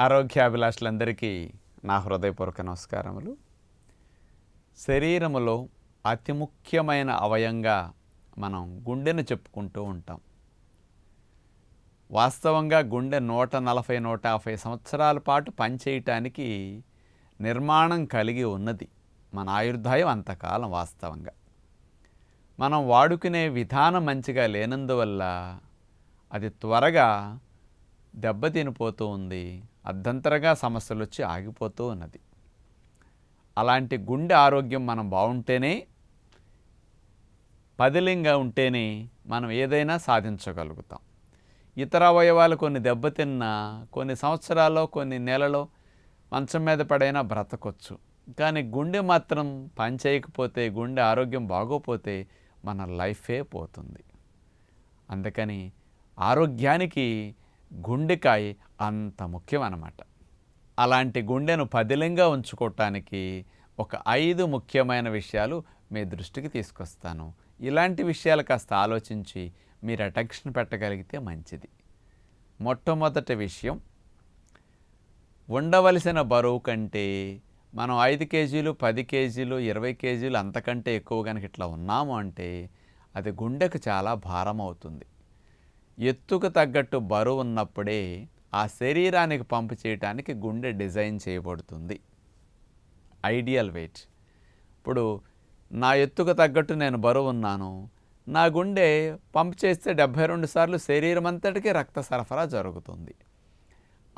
ఆరోగ్యాభిలాషులందరికీ నా హృదయపూర్వక నమస్కారములు. శరీరములో అతి ముఖ్యమైన అవయంగా మనం గుండెను చెప్పుకుంటూ ఉంటాం. వాస్తవంగా గుండె నూట నలభై నూట యాభై సంవత్సరాల పాటు పనిచేయటానికి నిర్మాణం కలిగి ఉన్నది. మన ఆయుర్దాయం అంతకాలం వాస్తవంగా. మనం వాడుకునే విధానం మంచిగా లేనందువల్ల అది త్వరగా దెబ్బతినిపోతూ ఉంది. అర్ధంతరగా సమస్యలు వచ్చి ఆగిపోతూ ఉన్నది. అలాంటి గుండె ఆరోగ్యం మనం బాగుంటేనే పదిలింగా ఉంటేనే మనం ఏదైనా సాధించగలుగుతాం. ఇతర అవయవాలు కొన్ని దెబ్బతిన్నా కొన్ని సంవత్సరాల్లో కొన్ని నెలలో మంచం మీద పడైనా బ్రతకొచ్చు. కానీ గుండె మాత్రం పని చేయకపోతే గుండె ఆరోగ్యం బాగోపోతే మన లైఫే పోతుంది. అందుకని ఆరోగ్యానికి గుండెకాయ అంత ముఖ్యం అన్నమాట అలాంటి గుండెను పదిలంగా ఉంచుకోవటానికి ఒక ఐదు ముఖ్యమైన విషయాలు మీ దృష్టికి తీసుకొస్తాను. ఇలాంటి విషయాలు కాస్త ఆలోచించి మీరు అటెక్షన్ పెట్టగలిగితే మంచిది. మొట్టమొదటి విషయం ఉండవలసిన బరువు కంటే మనం ఐదు కేజీలు పది కేజీలు ఇరవై కేజీలు అంతకంటే ఎక్కువ కనుక ఇట్లా ఉన్నాము అంటే అది గుండెకు చాలా భారం అవుతుంది. ఎత్తుకు తగ్గట్టు బరువు ఉన్నప్పుడే ఆ శరీరానికి పంపు చేయటానికి గుండె డిజైన్ చేయబడుతుంది. Ideal weight. ఇప్పుడు నా ఎత్తుకు తగ్గట్టు నేను బరువు ఉన్నాను. నా గుండె పంప్ చేస్తే డెబ్భై రెండు సార్లు శరీరం అంతటికీ రక్త సరఫరా జరుగుతుంది.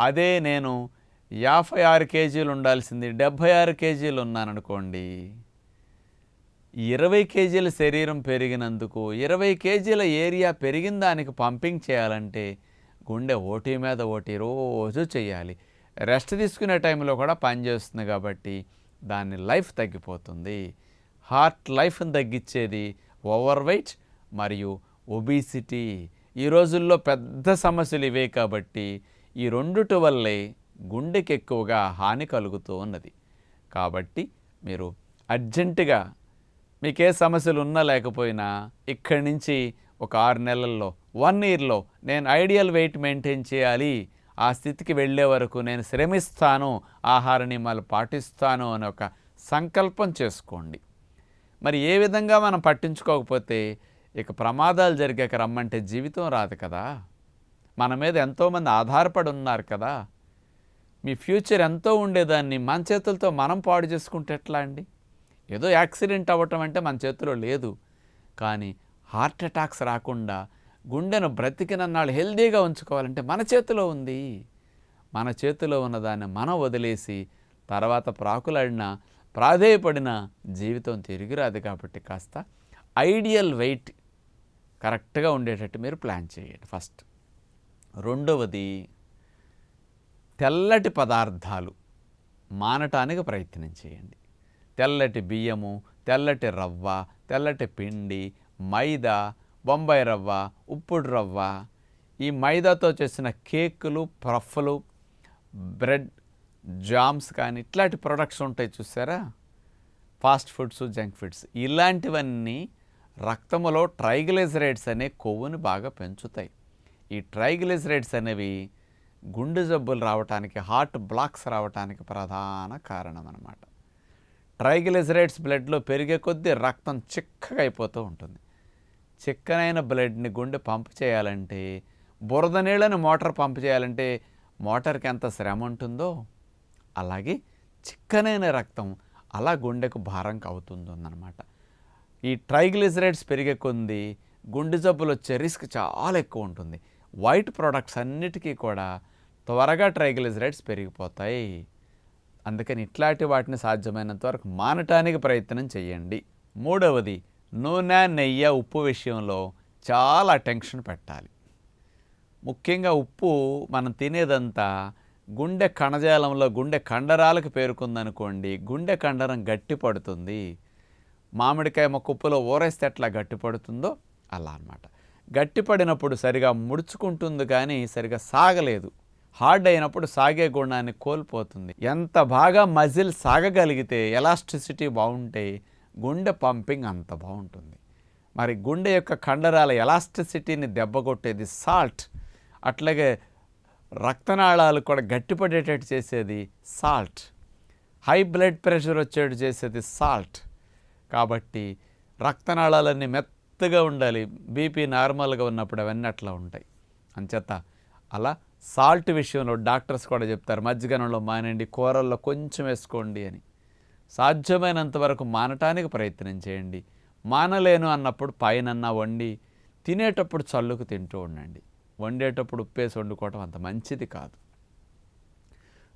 అదే నేను యాభై ఆరు కేజీలు ఉండాల్సింది డెబ్భై ఆరు కేజీలు ఉన్నాననుకోండి. ఇరవై కేజీల శరీరం పెరిగినందుకు ఇరవై కేజీల ఏరియా పెరిగిన దానికి పంపింగ్ చేయాలంటే గుండె ఓటీ మీద ఓటీ రోజు చేయాలి. రెస్ట్ తీసుకునే టైంలో కూడా పనిచేస్తుంది కాబట్టి దాని లైఫ్ తగ్గిపోతుంది. హార్ట్ లైఫ్ని తగ్గించేది ఓవర్ వెయిట్ మరియు ఒబీసిటీ. ఈ రోజుల్లో పెద్ద సమస్యలు ఇవే కాబట్టి ఈ రెండుటి వల్లే గుండెకి ఎక్కువగా హాని కలుగుతూ ఉన్నది. కాబట్టి మీరు అర్జెంటుగా మీకే సమస్యలు ఉన్నా లేకపోయినా ఇక్కడి నుంచి ఒక ఆరు నెలల్లో వన్ ఇయర్లో నేను ఐడియల్ వెయిట్ మెయింటైన్ చేయాలి. ఆ స్థితికి వెళ్ళే వరకు నేను శ్రమిస్తాను ఆహార నియమాలు పాటిస్తాను అని ఒక సంకల్పం చేసుకోండి. మరి ఏ విధంగా మనం పట్టించుకోకపోతే ఇక ప్రమాదాలు జరిగాక రమ్మంటే జీవితం రాదు కదా. మన మీద ఎంతోమంది ఆధారపడి ఉన్నారు కదా. మీ ఫ్యూచర్ ఎంతో ఉండేదాన్ని మన చేతులతో మనం పాడు చేసుకుంటే ఎట్లా అండి? ఏదో యాక్సిడెంట్ అవ్వటం అంటే మన చేతిలో లేదు. కానీ హార్ట్ అటాక్స్ రాకుండా గుండెను బ్రతికినన్నాళ్ళు హెల్దీగా ఉంచుకోవాలంటే మన చేతిలో ఉంది. మన చేతిలో ఉన్నదాన్ని మనం వదిలేసి తర్వాత ప్రాకులాడిన ప్రాధేయపడిన జీవితం తిరిగి రాదు కాబట్టి కాస్త ఐడియల్ వెయిట్ కరెక్ట్గా ఉండేటట్టు మీరు ప్లాన్ చేయండి ఫస్ట్. రెండవది తెల్లటి పదార్థాలు మానటానికి ప్రయత్నం చేయండి. తెల్లటి బియ్యము తెల్లటి రవ్వ తెల్లటి పిండి మైదా బొంబాయి రవ్వ ఉప్పుడు రవ్వ. ఈ మైదాతో చేసిన కేకులు ప్రఫ్లు బ్రెడ్ జామ్స్ కానీ ఇట్లాంటి ప్రొడక్ట్స్ ఉంటాయి చూసారా? Fast foods junk foods. ఇలాంటివన్నీ రక్తములో ట్రైగ్లిజరైడ్స్ అనే కొవ్వుని బాగా పెంచుతాయి. ఈ ట్రైగ్లిజరైడ్స్ అనేవి గుండె జబ్బులు రావటానికి హార్ట్ బ్లాక్స్ రావటానికి ప్రధాన కారణం అన్నమాట ట్రైగ్లిజరైడ్స్ బ్లడ్లో పెరిగే కొద్దీ రక్తం చిక్కగా అయిపోతూ ఉంటుంది. చిక్కనైన బ్లడ్ని గుండె పంప్ చేయాలంటే బురద నీళ్ళని మోటార్ పంప్ చేయాలంటే మోటార్కి ఎంత శ్రమ ఉంటుందో అలాగే చిక్కనైన రక్తం అలా గుండెకు భారం అవుతుందన్నమాట ఈ ట్రైగ్లిజరైడ్స్ పెరిగే కొంది గుండె జబ్బులు వచ్చే రిస్క్ చాలా ఎక్కువ ఉంటుంది. వైట్ ప్రోడక్ట్స్ అన్నిటికీ కూడా త్వరగా ట్రైగ్లిజరైడ్స్ పెరిగిపోతాయి. అందుకని ఇట్లాంటి వాటిని సాధ్యమైనంత వరకు మానటానికి ప్రయత్నం చేయండి. మూడవది నూనె నెయ్యి ఉప్పు విషయంలో చాలా టెన్షన్ పెట్టాలి. ముఖ్యంగా ఉప్పు మనం తినేదంతా గుండె కణజాలంలో గుండె కండరాలకు పేరుకుందనుకోండి గుండె కండరం గట్టిపడుతుంది మామిడికాయ మొక్క ఉప్పులో ఊరేస్తే ఎట్లా గట్టిపడుతుందో అలా అనమాట గట్టిపడినప్పుడు సరిగా ముడుచుకుంటుంది కానీ సరిగా సాగలేదు. హార్డ్ అయినప్పుడు సాగే గుణాన్ని కోల్పోతుంది. ఎంత బాగా మజిల్ సాగగలిగితే ఎలాస్టిసిటీ బాగుంటే గుండె పంపింగ్ అంత బాగుంటుంది. మరి గుండె యొక్క కండరాల ఎలాస్టిసిటీని దెబ్బగొట్టేది సాల్ట్ అట్లాగే రక్తనాళాలు కూడా గట్టిపడేటట్టు చేసేది సాల్ట్. హై బ్లడ్ ప్రెషర్ వచ్చేట్టు చేసేది సాల్ట్. కాబట్టి రక్తనాళాలన్నీ మెత్తగా ఉండాలి బీపీ నార్మల్గా ఉన్నప్పుడు అవన్నీ అట్లా ఉంటాయి. అంచేత అలా సాల్ట్ విషయంలో డాక్టర్స్ కూడా చెప్తారు మజ్జిగనంలో మానండి కూరల్లో కొంచెం వేసుకోండి అని. సాధ్యమైనంత వరకు మానటానికి ప్రయత్నం చేయండి. మానలేను అన్నప్పుడు పైనన్నా వండి తినేటప్పుడు చల్లుకు తింటూ ఉండండి. వండేటప్పుడు ఉప్పేసి వండుకోవటం అంత మంచిది కాదు.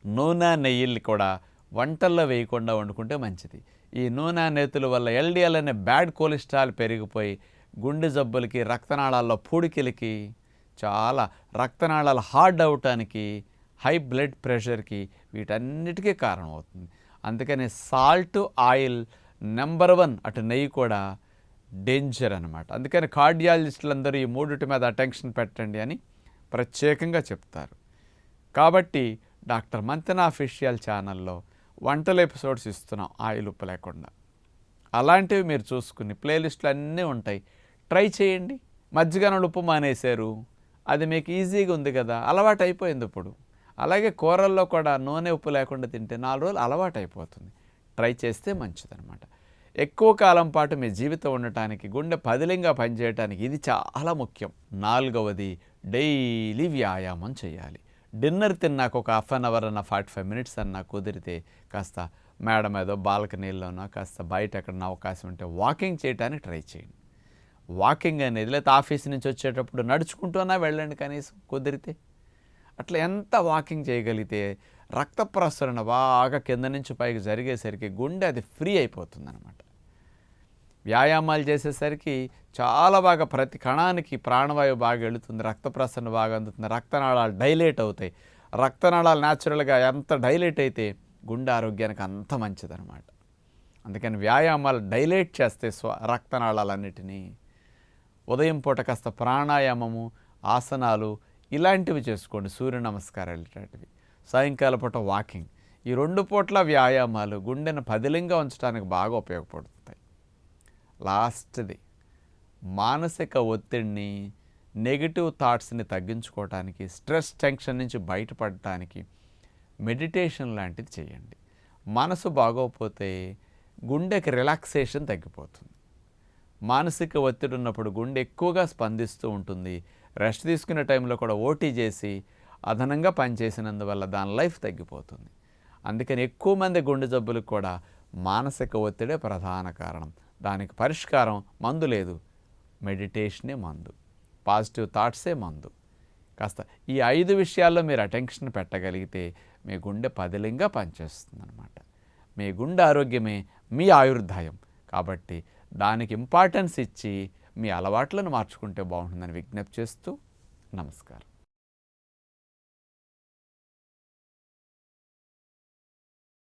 నూనె నెయ్యిల్ని కూడా వంటల్లో వేయకుండా వండుకుంటే మంచిది. ఈ నూనె నేతుల వల్ల ఎల్డిఎల్ అనే బ్యాడ్ కొలెస్ట్రాల్ పెరిగిపోయి గుండె జబ్బులకి రక్తనాళాల్లో పూడికిలకి చాలా రక్తనాళాలు హార్డ్ అవటానికి హై బ్లడ్ ప్రెషర్కి వీటన్నిటికీ కారణమవుతుంది. అందుకని సాల్ట్ ఆయిల్ నెంబర్ వన్ అటు నెయ్యి కూడా డేంజర్ అనమాట అందుకని కార్డియాలజిస్టులు అందరూ ఈ మూడిటి మీద అటెన్షన్ పెట్టండి అని ప్రత్యేకంగా చెప్తారు. కాబట్టి డాక్టర్ మంతెన అఫీషియల్ ఛానల్లో వంటల ఎపిసోడ్స్ ఇస్తున్నాం ఆయిల్ ఉప్పు లేకుండా. అలాంటివి మీరు చూసుకుని ప్లేలిస్టులు అన్నీ ఉంటాయి. ట్రై చేయండి. మజ్జిగనలు ఉప్పు మానేశారు. అది మీకు ఈజీగా ఉంది కదా. అలవాటు అయిపోయింది ఇప్పుడు. అలాగే కూరల్లో కూడా నూనె ఉప్పు లేకుండా తింటే నాలుగు రోజులు అలవాటు అయిపోతుంది. ట్రై చేస్తే మంచిదనమాట ఎక్కువ కాలం పాటు మీ జీవితం ఉండటానికి గుండె పదిలింగా పనిచేయటానికి ఇది చాలా ముఖ్యం. నాలుగవది డైలీ వ్యాయామం చేయాలి. డిన్నర్ తిన్నాక ఒక హాఫ్ అన్ అవర్ అన్న ఫార్టీ ఫైవ్ మినిట్స్ అన్నా కుదిరితే కాస్త మేడ మీద బాల్కనీలోనో కాస్త బయట ఎక్కడన్నా అవకాశం ఉంటే వాకింగ్ చేయడానికి ట్రై చేయండి. వాకింగ్ అనేది లేకపోతే ఆఫీస్ నుంచి వచ్చేటప్పుడు నడుచుకుంటూనా వెళ్ళండి కనీసం కుదిరితే. అట్లా ఎంత వాకింగ్ చేయగలిగితే రక్త ప్రసరణ బాగా కింద నుంచి పైకి జరిగేసరికి గుండె అది ఫ్రీ అయిపోతుంది అనమాట వ్యాయామాలు చేసేసరికి చాలా బాగా ప్రతి కణానికి ప్రాణవాయువు బాగా వెళుతుంది రక్త ప్రసరణ బాగా అందుతుంది రక్తనాళాలు డైలేట్ అవుతాయి. రక్తనాళాలు న్యాచురల్గా ఎంత డైలేట్ అయితే గుండె ఆరోగ్యానికి అంత మంచిదన్నమాట. అందుకని వ్యాయామాలు డైలేట్ చేస్తే స్వ రక్తనాళాలన్నిటినీ ఉదయం పూట కాస్త ప్రాణాయామము ఆసనాలు ఇలాంటివి చేసుకోండి. సూర్య నమస్కారాలు ఇలాంటివి. సాయంకాల పూట వాకింగ్. ఈ రెండు పూట్ల వ్యాయామాలు గుండెను పదిలింగా ఉంచడానికి బాగా ఉపయోగపడుతాయి. లాస్ట్ది మానసిక ఒత్తిడిని నెగిటివ్ థాట్స్ని తగ్గించుకోవటానికి స్ట్రెస్ టెన్షన్ నుంచి బయటపడటానికి మెడిటేషన్ లాంటిది చేయండి. మనసు బాగోకపోతే గుండెకి రిలాక్సేషన్ తగ్గిపోతుంది. మానసిక ఒత్తిడి ఉన్నప్పుడు గుండె ఎక్కువగా స్పందిస్తూ ఉంటుంది. రెస్ట్ తీసుకునే టైంలో కూడా ఓటీ చేసి అదనంగా పనిచేసినందువల్ల దాని లైఫ్ తగ్గిపోతుంది. అందుకని ఎక్కువ మంది గుండె జబ్బులకు కూడా మానసిక ఒత్తిడే ప్రధాన కారణం. దానికి పరిష్కారం మందు లేదు. మెడిటేషనే మందు. పాజిటివ్ థాట్సే మందు. కాస్త ఈ ఐదు విషయాల్లో మీరు అటెన్షన్ పెట్టగలిగితే మీ గుండె పదిలింగా పనిచేస్తుంది అనమాట మీ గుండె ఆరోగ్యమే మీ ఆయుర్దాయం కాబట్టి దానికి ఇంపార్టెన్స్ ఇచ్చి మీ అలవాట్లను మార్చుకుంటే బాగుంటుందని విజ్ఞప్తి చేస్తూ నమస్కారం.